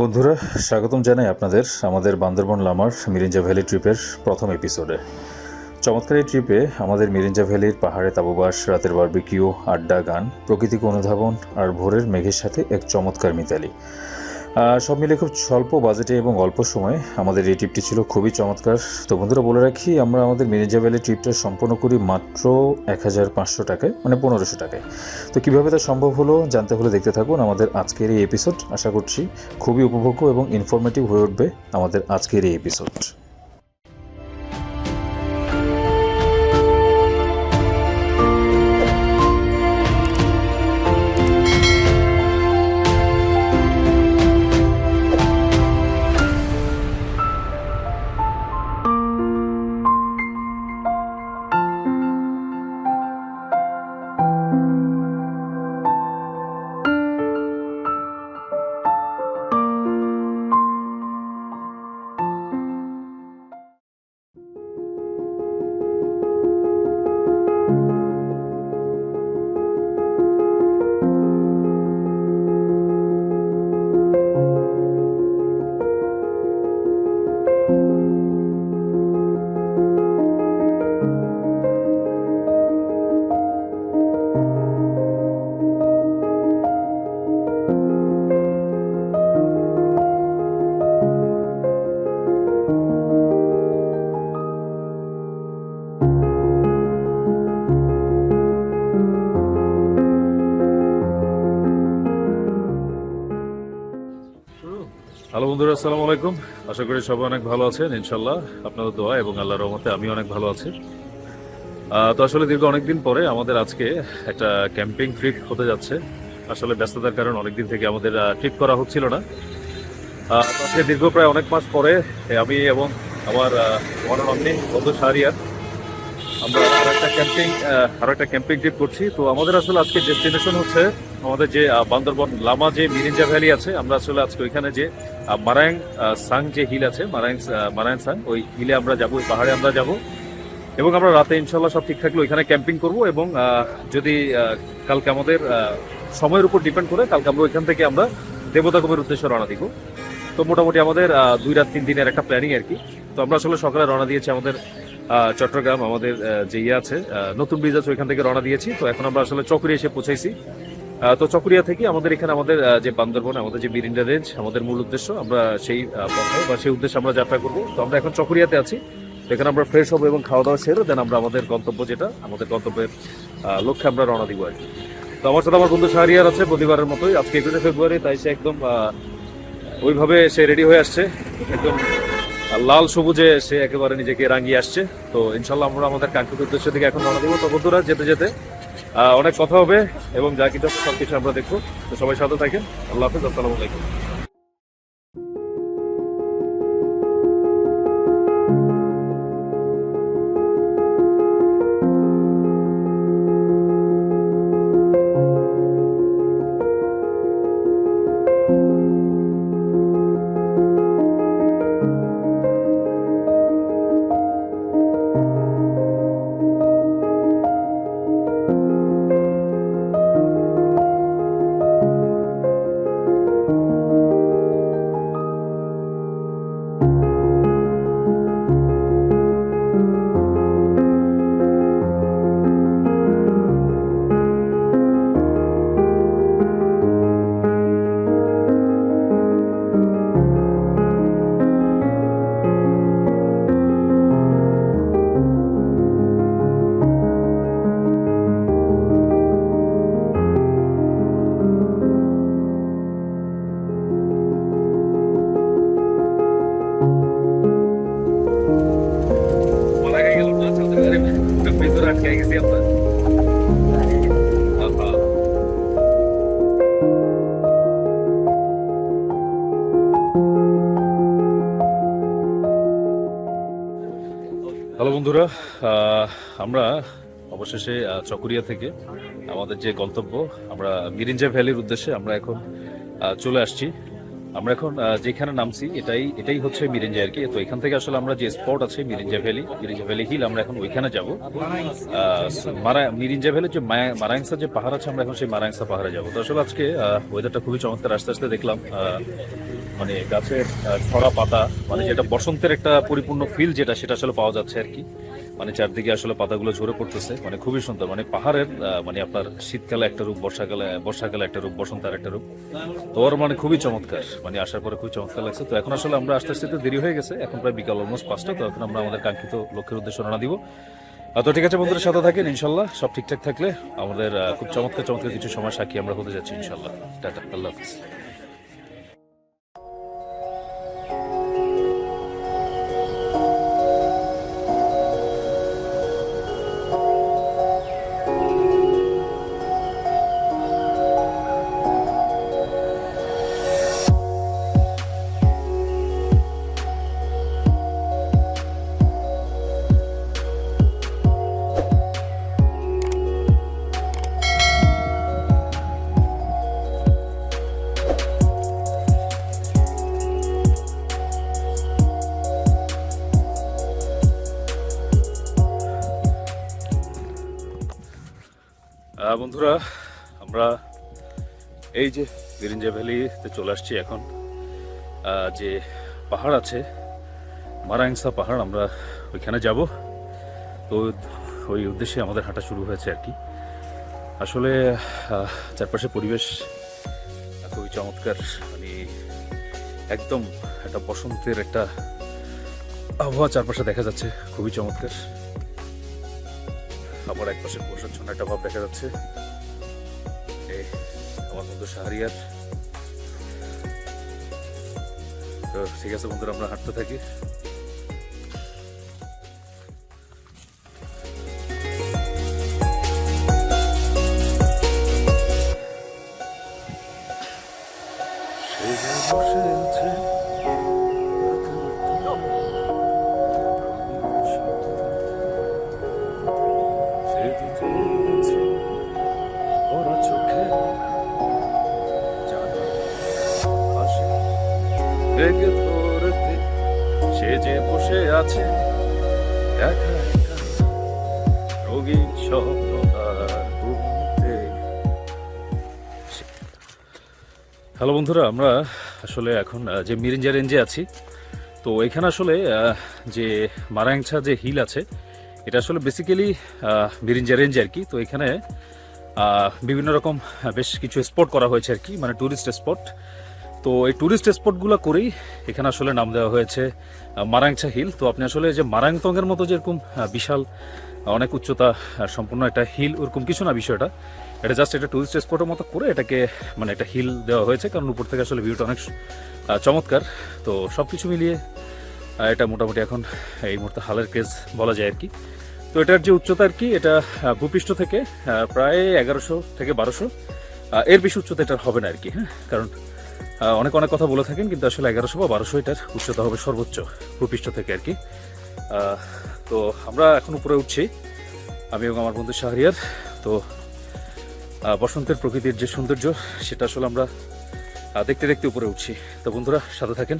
বন্ধুরা, স্বাগতম জানাই আপনাদের আমাদের বান্দরবন লামার মিরিঞ্জা ভ্যালি ট্রিপের প্রথম এপিসোডে চমৎকার এই ট্রিপে আমাদের মিরিঞ্জা ভ্যালির পাহাড়ে তাবুবাস, রাতের বারবিকিউ আড্ডা, গান, প্রকৃতিক অনুধাবন আর ভোরের মেঘের সাথে এক চমৎকার মিতালি। সব মিলে খুব স্বল্প বাজেটে এবং অল্প সময়ে আমাদের এই ট্রিপটি ছিল খুবই চমৎকার। তো বন্ধুরা, বলে রাখি, আমরা আমাদের মিরিঞ্জা ভ্যালি ট্রিপটা সম্পন্ন করি মাত্র এক হাজার পাঁচশো টাকায় মানে পনেরোশো টাকায়। তো কীভাবে তা সম্ভব হলো জানতে হলে দেখতে থাকুন আমাদের আজকের এই এপিসোড আশা করছি খুবই উপভোগ্য এবং ইনফরমেটিভ হয়ে উঠবে আমাদের আজকের এই এপিসোড বন্ধুরা, আসসালামু আলাইকুম। আশা করি সবাই অনেক ভালো আছেন ইনশাল্লাহ আপনাদের দোয়া এবং আল্লাহর রহমতে আমি অনেক ভালো আছি। তো আসলে দীর্ঘ অনেকদিন পরে আমাদের আজকে একটা ক্যাম্পিং ট্রিপ হতে যাচ্ছে। আসলে ব্যস্ততার কারণে অনেকদিন থেকে আমাদের ট্রিপ করা হচ্ছিল না। আজকে দীর্ঘ প্রায় অনেক মাস পরে আমি এবং আমার অনলাইনে বন্ধু শাহরিয়ার আমরা আর একটা ক্যাম্পিং আরও একটা ক্যাম্পিং ট্রিপ করছি। তো আমাদের আসলে আজকে ডেস্টিনেশন হচ্ছে আমাদের যে বান্দরবন লামা যে মিরিঞ্জা ভ্যালি আছে, আমরা আসলে আজকে ওইখানে যে মারায়ং সাং যে হিল আছে মারায়ং মারায়ং সাং ওই হিলে আমরা যাব ওই পাহাড়ে আমরা যাব। এবং আমরা রাতে ইনশাল্লাহ সব ঠিক থাকলে ওইখানে ক্যাম্পিং করব এবং যদি কালকে আমাদের সময়ের উপর ডিপেন্ড করে কালকে আমরা ওইখান থেকে আমরা দেবতাগমের উদ্দেশ্যে রওনা দিব। তো মোটামুটি আমাদের দুই রাত তিন দিনের একটা প্ল্যানিং আর কি। তো আমরা আসলে সকালে রওনা দিয়েছি আমাদের চট্টগ্রাম আমাদের যে ইয়ে আছে নতুন ব্রিজ আছে ওইখান থেকে রওনা দিয়েছি। তো এখন আমরা আসলে চকরিয়া এসে পৌঁছাইছি আহ, তো চকরিয়া থেকে আমাদের এখানে আমাদের যে বান্দরবন, আমাদের যে বিরিন্ডা রেঞ্জ, আমাদের মূল উদ্দেশ্য, আমরা সেই পথে বা সেই উদ্দেশ্যে আমরা যাত্রা করব। তো আমরা এখন চকরিয়াতে আছি। এখানে আমরা ফ্রেশ হব এবং খাওয়া দাওয়া সেরে দেন আমরা আমাদের গন্তব্য যেটা, আমাদের গন্তব্যের লক্ষ্যে আমরা রওনা দিব আর কি। তো আমার সাথে আমার বন্ধু শাহরিয়ার আছে প্রতিবারের মতোই। আজকে একুশে ফেব্রুয়ারি, তাই সে একদম ওইভাবে সে রেডি হয়ে আসছে। একদম লাল সবুজে সে একেবারে নিজেকে রাঙিয়ে আসছে। তো ইনশাল্লাহ আমরা আমাদের কাঙ্ক্ষিত উদ্দেশ্য থেকে এখন রওনা দিব। তো বন্ধুরা, যেতে যেতে অনেক কথা হবে এবং যা কিছু সবকিছু আমরা দেখব। সবাই সাথে থাকেন। আল্লাহ হাফিজ, আসসালামু আলাইকুম। হ্যালো বন্ধুরা আমরা অবশেষে চকরিয়া থেকে আমাদের যে গন্তব্য, আমরা মিরিঞ্জা ভ্যালির উদ্দেশ্যে আমরা এখন চলে আসছি। আমরা এখন যেখানে নামছি, এটাই এটাই হচ্ছে মিরিঞ্জা আর কি। তো এখান থেকে আসলে আমরা যে স্পট আছে, Mirinja valley Mirinja valley hill আমরা এখন ওইখানে যাব। মারা, মিরিঞ্জা ভ্যালি যে মারাংসা যে পাহাড় আছে, আমরা এখন সেই মারাংসা পাহাড়ে যাব। তো আসলে আজকে ওয়েদারটা খুবই চমৎকার। আস্তে আস্তে দেখলাম মানে গাছের ছড়া পাতা মানে যেটা বসন্তের একটা পরিপূর্ণ ফিল যেটা, সেটা আসলে পাওয়া যাচ্ছে আর কি। মানে চারদিকে আসলে পাতাগুলো ঝরে পড়তেছে মানে খুবই সুন্দর। মানে পাহাড়ের মানে আপনার শীতকালে একটা রূপ, বর্ষাকালে বর্ষাকালে একটা রূপ, বসন্তের একটা রূপ। তো ওর মানে খুবই চমৎকার মানে আসার পরে খুবই চমৎকার লাগছে। তো এখন আসলে আমরা আস্তে আস্তে দেরি হয়ে গেছে, এখন প্রায় বিকাল অলমোস্ট পাঁচটা, তো এখন আমরা আমাদের কাঙ্ক্ষিত লক্ষ্যের উদ্দেশ্যে রওনা দিব। তো ঠিক আছে বন্ধুদের সাথে থাকেন, ইনশাল্লাহ। সব ঠিকঠাক থাকলে আমাদের খুব চমৎকার চমৎকার কিছু সময় সাক্ষী আমরা হতে যাচ্ছি, ইনশাল্লাহ। টাটা, আল্লাহ হাফিজ। বন্ধুরা, আমরা এই যে বিরিঞ্জা ভ্যালিতে চলে আসছি এখন। যে পাহাড় আছে, মারাংসা পাহাড়, আমরা ওইখানে যাব। তো ওই উদ্দেশ্যে আমাদের হাঁটা শুরু হয়েছে আর কি। আসলে চারপাশে পরিবেশ খুবই চমৎকার। মানে একদম একটা বসন্তের একটা আবহাওয়া চারপাশে দেখা যাচ্ছে, খুবই চমৎকার। আবার এক পাশে কুয়াশাচ্ছন্ন একটা ভাব দেখা যাচ্ছে। আমার বন্ধু শাহরিয়ার। তো ঠিক আছে বন্ধুরা, আমরা হাঁটতে থাকি। ধরতে সে যে বসে আছে রোগীর স্বপ্ন হ্যালো বন্ধুরা, আমরা আসলে এখন যে মিরিঞ্জা রেঞ্জে আছি, তো এখানে আসলে যে মারাংছা যে হিল আছে, এটা আসলে বেসিক্যালি মিরিঞ্জা রেঞ্জ আর কি। তো এখানে বিভিন্ন রকম বেশ কিছু স্পট করা হয়েছে আর কি মানে ট্যুরিস্ট স্পট তো এই ট্যুরিস্ট স্পটগুলো করেই এখানে আসলে নাম দেওয়া হয়েছে মারাংছা হিল তো আপনি আসলে যে মারাংতংয়ের মতো যেরকম বিশাল অনেক উচ্চতা সম্পূর্ণ একটা হিল ওরকম কিছু না বিষয়টা। এটা জাস্ট একটা টুরিস্ট স্পটের মতো করে এটাকে মানে একটা হিল দেওয়া হয়েছে, কারণ উপর থেকে আসলে ভিউটা অনেক চমৎকার। তো সব কিছু মিলিয়ে এটা মোটামুটি এখন এই মুহূর্তে হালের কেস বলা যায় আর কি। তো এটার যে উচ্চতা আর কি, এটা ভূপৃষ্ঠ থেকে প্রায় এগারোশো থেকে বারোশো এর বেশি উচ্চতা এটার হবে না আর কি হ্যাঁ। কারণ অনেক অনেক কথা বলে থাকেন, কিন্তু আসলে এগারোশো বা বারোশো এটার উচ্চতা হবে সর্বোচ্চ ভূপৃষ্ঠ থেকে আর কি। তো আমরা এখন উপরে উঠছি, আমি এবং আমার বন্ধু শাহরিয়ার। তো বসন্তের প্রকৃতির যে সৌন্দর্য, সেটা আসলে আমরা দেখতে দেখতে উপরে উঠছি। তো বন্ধুরা, সাথে থাকেন।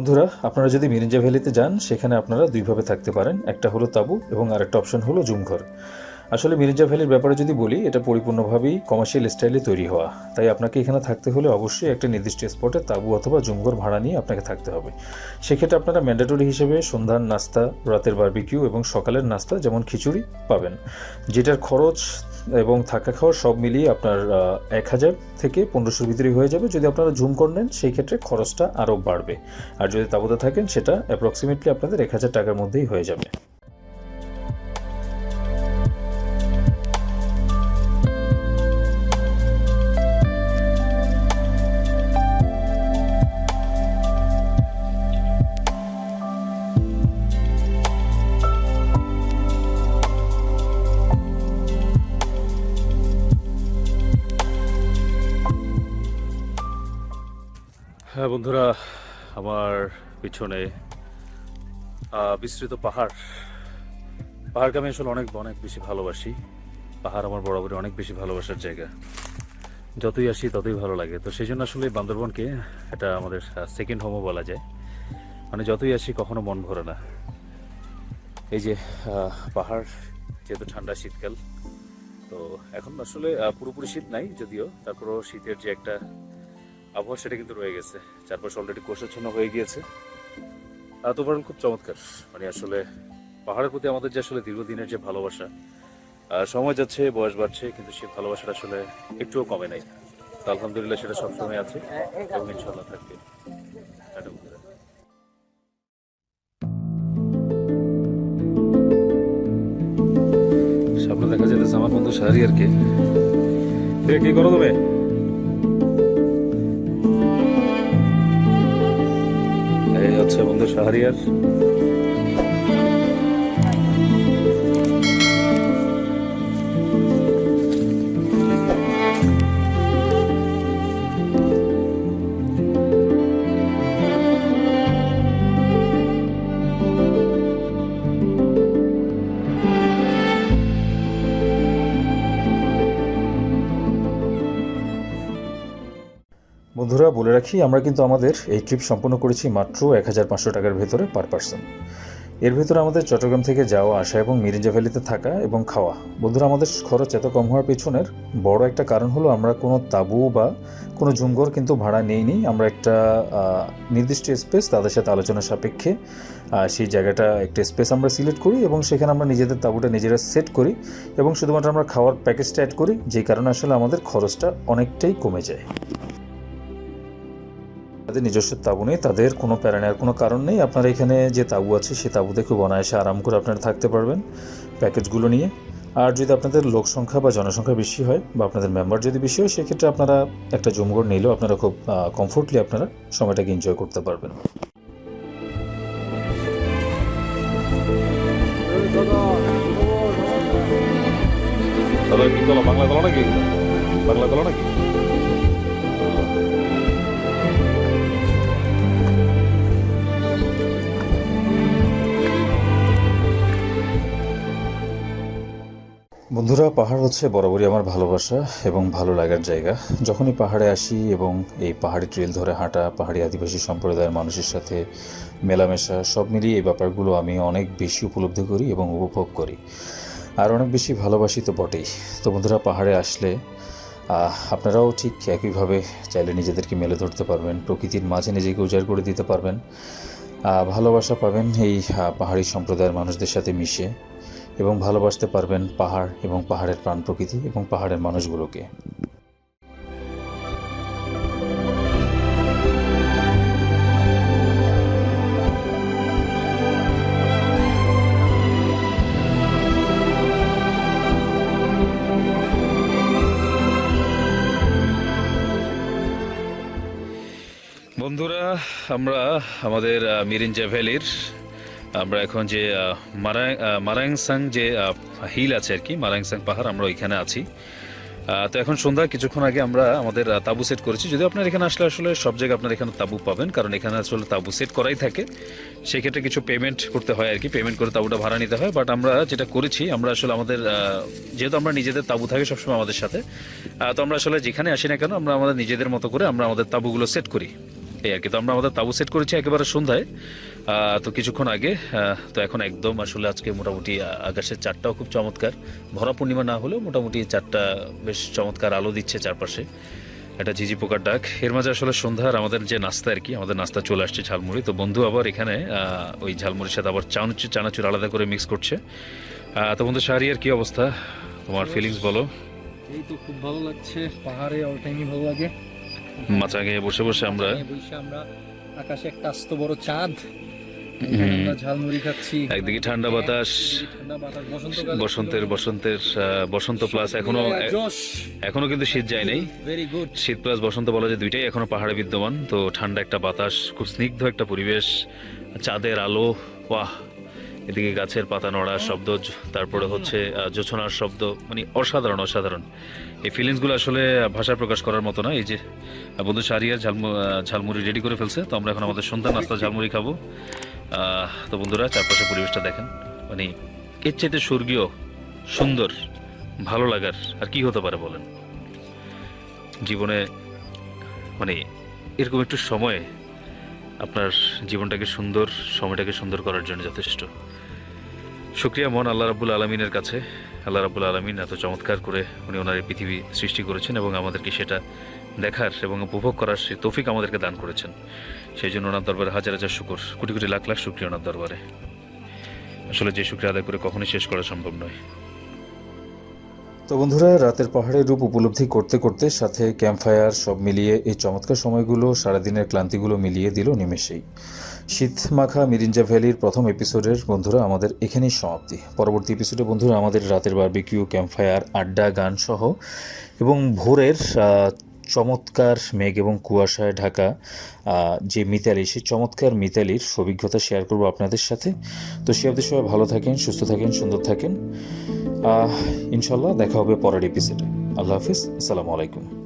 বন্ধুরা, আপনারা যদি মিরিঞ্জা ভ্যালিতে যান, সেখানে আপনারা দুইভাবে থাকতে পারেন। একটা হলো তাঁবু এবং আরেকটা অপশন হলো জুমঘর আসলে মিরিঞ্জা ভ্যালির ব্যাপারে যদি বলি, এটা পরিপূর্ণভাবেই কমার্শিয়াল স্টাইলে তৈরি হওয়া। তাই আপনাকে এখানে থাকতে হলে অবশ্যই একটা নির্দিষ্ট স্পটে তাঁবু অথবা জুমঘর ভাড়া নিয়ে আপনাকে থাকতে হবে। সেক্ষেত্রে আপনারা ম্যান্ডেটরি হিসেবে সন্ধ্যার নাস্তা, রাতের বারবিকিউ এবং সকালের নাস্তা, যেমন খিচুড়ি, পাবেন। যেটার খরচ এবং থাকা খাওয়া সব মিলিয়ে আপনার এক হাজার থেকে পনেরোশোর ভিতরে হয়ে যাবে। যদি আপনারা জুম করে নেন, সেই ক্ষেত্রে খরচটা আরও বাড়বে। আর যদি তাবুতে থাকেন, সেটা অ্যাপ্রক্সিমেটলি আপনাদের এক হাজার টাকার মধ্যেই হয়ে যাবে। হ্যাঁ বন্ধুরা, আমার পিছনে বিস্তৃত পাহাড়। পাহাড়কে আমি আসলে অনেক অনেক বেশি ভালোবাসি। পাহাড় আমার বরাবরই অনেক বেশি ভালোবাসার জায়গা। যতই আসি ততই ভালো লাগে। তো সেই জন্য আসলে বান্দরবনকে এটা আমাদের সেকেন্ড হোমও বলা যায়। মানে যতই আসি কখনো মন ভরে না। এই যে পাহাড়, যেহেতু ঠান্ডা শীতকাল, তো এখন আসলে পুরোপুরি শীত নাই যদিও। তারপরেও শীতের যে একটা আবহাওয়া সেটা কিন্তু রয়ে গেছে। চারপাশে অলরেডি কোষাচ্ছন্ন হয়ে গিয়েছে। তো খুব চমৎকার। মানে আসলে পাহাড়ের প্রতি আমাদের যে আসলে দীর্ঘদিনের যে ভালোবাসা সময় যাচ্ছে, বয়স বাড়ছে, কিন্তু সেই ভালোবাসাটা আসলে একটুও কমে নাই। আলহামদুলিল্লাহ সেটা সবসময় আছে এবং ইনশাল্লাহ থাকবে। সামনে দেখা যেতেছে আমার বন্ধু শাহরিয়ারকে। কি করো তুমি? বন্ধু শাহরিয়ার রাখি, আমরা কিন্তু আমাদের এই ট্রিপ সম্পন্ন করেছি মাত্র এক হাজার পাঁচশো টাকার ভেতরে পার পার্সন এর ভেতরে আমাদের চট্টগ্রাম থেকে যাওয়া, আসা এবং মিরিঞ্জা ভ্যালিতে থাকা এবং খাওয়া। বন্ধুরা, আমাদের খরচ এত কম হওয়ার পেছনের বড় একটা কারণ হলো আমরা কোনো তাবু বা কোনো জুমঘর কিন্তু ভাড়া নেইনি। আমরা একটা নির্দিষ্ট স্পেস তাদের সাথে আলোচনা সাপেক্ষে সেই জায়গাটা একটা স্পেস আমরা সিলেক্ট করি এবং সেখানে আমরা নিজেদের তাঁবুটা নিজেরা সেট করি এবং শুধুমাত্র আমরা খাওয়ার প্যাকেজটা অ্যাড করি, যেই কারণে আসলে আমাদের খরচটা অনেকটাই কমে যায়। তাদের নিজস্ব তাঁবু নেই, তাদের কোনো প্যারা নেওয়ার কোনো কারণ নেই। আপনার এখানে যে তাঁবু আছে সেই তাঁবুতে খুব অনায়াসে আরাম করে আপনারা থাকতে পারবেন প্যাকেজগুলো নিয়ে। আর যদি আপনাদের লোক সংখ্যা বা জনসংখ্যা বেশি হয় বা আপনাদের মেম্বার যদি বেশি হয়, সেক্ষেত্রে আপনারা একটা জমঘর নিলেও আপনারা খুব কমফোর্টলি আপনারা সময়টাকে এনজয় করতে পারবেন। বাংলা তোলা নাকি? বাংলা তোলা নাকি? বন্ধুরা, পাহাড় হচ্ছে বরাবরই আমার ভালোবাসা এবং ভালো লাগার জায়গা। যখনই পাহাড়ে আসি এবং এই পাহাড়ি ট্রেল ধরে হাঁটা, পাহাড়ি আদিবাসী সম্প্রদায়ের মানুষের সাথে মেলামেশা, সব মিলিয়ে এই ব্যাপারগুলো আমি অনেক বেশি উপলব্ধি করি এবং উপভোগ করি। আর অনেক বেশি ভালোবাসি তো বটেই। তো বন্ধুরা, পাহাড়ে আসলে আপনারাও ঠিক একইভাবে চাইলে নিজেদেরকে মেলে ধরতে পারবেন, প্রকৃতির মাঝে নিজেকে উজাড় করে দিতে পারবেন। ভালোবাসা পাবেন এই পাহাড়ি সম্প্রদায়ের মানুষদের সাথে মিশে। এবং ভালোবাসতে পারবেন পাহাড় এবং পাহাড়ের প্রাণ প্রকৃতি এবং পাহাড়ের মানুষগুলোকে। বন্ধুরা, আমরা আমাদের মিরিঞ্জা ভ্যালির আমরা এখন যে মারাংসাং যে হিল আছে আর কি, মারাংসাং পাহাড়, আমরা ওইখানে আছি। তো এখন সন্ধ্যা কিছুক্ষণ আগে আমরা আমাদের তাবু সেট করেছি। যদি আপনার এখানে আসলে আসলে সব জায়গায় আপনার এখানে তাঁবু পাবেন, কারণ এখানে আসলে তাবু সেট করাই থাকে। সেক্ষেত্রে কিছু পেমেন্ট করতে হয় আর কি পেমেন্ট করে তাবুটা ভাড়া নিতে হয়। বাট আমরা যেটা করেছি, আমরা আসলে আমাদের যেহেতু আমরা নিজেদের তাবু থাকে সবসময় আমাদের সাথে তো আমরা আসলে যেখানে আসি না কেন, আমরা আমাদের নিজেদের মতো করে আমরা আমাদের তাঁবুগুলো সেট করি। এই আর কি, তো আমরা আমাদের তাবু সেট করেছি একেবারে সন্ধ্যায়। তো কিছুক্ষণ আগে তো এখন একদম আসলে আজকে মোটামুটি আকাশের চারটাও খুব চমৎকার। ভরা পূর্ণিমা না হলেও মোটামুটি চারটা বেশ চমৎকার আলো দিচ্ছে চারপাশে। একটা ঝিঝি পোকার ডাক। এর মাঝে আসলে সন্ধ্যার আমাদের যে নাস্তা আর কি আমাদের নাস্তা চলে আসছে ঝালমুড়ি। তো বন্ধু আবার এখানে ওই ঝালমুড়ির সাথে আবার চানাচুর চানাচুর আলাদা করে মিক্স করছে। তো বন্ধু শাহরিয়ার কি অবস্থা? তোমার ফিলিংস বলো। এই তো খুব ভালো লাগছে। পাহাড়ে অল টাইমই ভালো লাগে। বসে বসে আমরা বসে আমরা আকাশে একটা আস্ত বড় চাঁদ। ঝালমুড়ি খাচ্ছি। একদিকে ঠান্ডা বাতাস বসন্তের বসন্তের বসন্ত প্লাস এখনও এখনও কিন্তু শীত যায় নাই শীত প্লাস বসন্ত বলা যায় দুইটাই এখনও পাহাড়ে বিদ্যমান। তো ঠান্ডা একটা বাতাস খুব স্নিগ্ধ একটা পরিবেশ চাঁদের আলো বাহ এদিকে গাছের পাতা নড়ার শব্দ তারপরে হচ্ছে জোছনার শব্দ মানে অসাধারণ অসাধারণ। এই ফিলিংসগুলো আসলে ভাষায় প্রকাশ করার মতো না। এই যে বন্ধু সারিয়ার ঝালমু ঝালমুড়ি রেডি করে ফেলছে। তো আমরা এখন আমাদের সন্ধ্যা নাস্তা ঝালমুড়ি খাব। তো বন্ধুরা চারপাশে পরিবেশটা দেখেন। মানে এর চাইতে স্বর্গীয়, সুন্দর, ভালো লাগার আর কি হতে পারে বলেন? জীবনে মানে এরকম একটু সময় আপনার জীবনটাকে সুন্দর, সময়টাকে সুন্দর করার জন্য যথেষ্ট। শুক্রিয়া মন আল্লাহ রাবুল আলমিনের কাছে। আল্লাহ রাবুল আলমিন এত চমৎকার করে উনি ওনার এই পৃথিবী সৃষ্টি করেছেন এবং আমাদেরকে সেটা দেখার এবং উপভোগ করার সে তৌফিক আমাদেরকে দান করেছেন। সেই জন্য ওনার দরবারে হাজার হাজার শুকর। কোটি কোটি লাখ লাখ শুক্রিয়া ওনার দরবারে। আসলে যে শুক্রিয়া আদায় করে কখনোই শেষ করা সম্ভব নয়। তো বন্ধুরা, রাতের পাহাড়ের রূপ উপলব্ধি করতে করতে সাথে ক্যাম্পফায়ার সব মিলিয়ে এই চমৎকার সময়গুলো, সারাদিনের ক্লান্তিগুলো মিলিয়ে দিল নিমেষেই। শীত মাখা মিরিঞ্জা ভ্যালির প্রথম এপিসোডের বন্ধুরা, আমাদের এখানেই সমাপ্তি। পরবর্তী এপিসোডে বন্ধুরা, আমাদের রাতের বারবিকিউ ক্যাম্পফায়ার আড্ডা, গান সহ এবং ভোরের চমৎকার মেঘ এবং কুয়াশায় ঢাকা যে মিতালি, সেই চমৎকার মিতালির অভিজ্ঞতা শেয়ার করব আপনাদের সাথে। তো সে অবধি সবাই ভালো থাকেন, সুস্থ থাকেন, সুন্দর থাকেন। ইনশাল্লাহ দেখা হবে পরের এপিসোডে আল্লাহ হাফিজ, আসসালামু আলাইকুম।